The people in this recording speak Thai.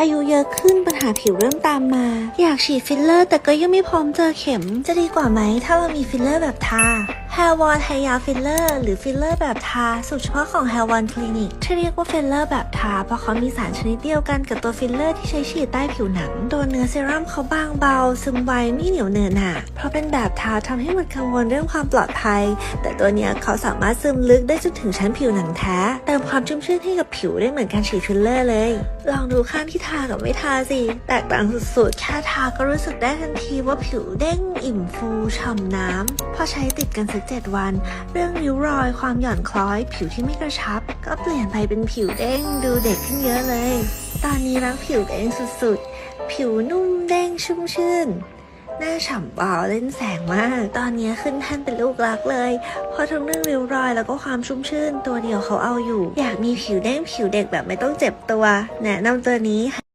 อายุเยอะขึ้นปัญหาผิวเริ่มตามมา อยากฉีดฟิลเลอร์ แต่ก็ยังไม่พร้อมเจอเข็ม จะดีกว่าไหมถ้าเรามีฟิลเลอร์แบบทา Hair One ไทยาฟิลเลอร์หรือฟิลเลอร์แบบทาสูตรเฉพาะของ Hair One Clinic ที่เรียกว่าฟิลเลอร์แบบทาเพราะเขามีสารชนิดเดียวกันกับตัวฟิลเลอร์ที่ใช้ฉีดใต้ผิวหนัง ตัวเนื้อเซรั่มเขาบางเบา ซึมไวไม่เหนียวเนอะหนะเพราะเป็นแบบทาทำให้หมดกังวลเรื่องความปลอดภัย แต่ตัวเนี้ยเขาสามารถซึมลึกได้จนถึงชั้นผิวหนังแท้เติมความชุ่มชื่นให้กับผิวได้เหมือนการฉีดฟิลเลอร์เลย ลองดูข้างที่ทากับไม่ทาสิแตกต่างสุดๆแค่ทาก็รู้สึกได้ทันทีว่าผิวเด้งอิ่มฟูฉ่ำน้ำพอใช้ติดกันสักเจ็ดวัน เรื่องริ้วรอยความหย่อนคล้อย ผิวที่ไม่กระชับ ก็เปลี่ยนไปเป็นผิวเด้งดูเด็กขึ้นเยอะเลย ตอนนี้รักผิวตัวเองสุดๆ ผิวนุ่มเด้งชุ่มชื่นหน้าฉ่ำวาเล่นแสงมาก ตอนนี้ขึ้นแท่นเป็นลูกรักเลย เพราะทั้งเรื่องริ้วรอยแล้วก็ความชุ่มชื่น ตัวเดียวเขาเอาอยู่ อยากมีผิวเด้งผิวเด็กแบบไม่ต้องเจ็บตัว แนะนำตัวนี้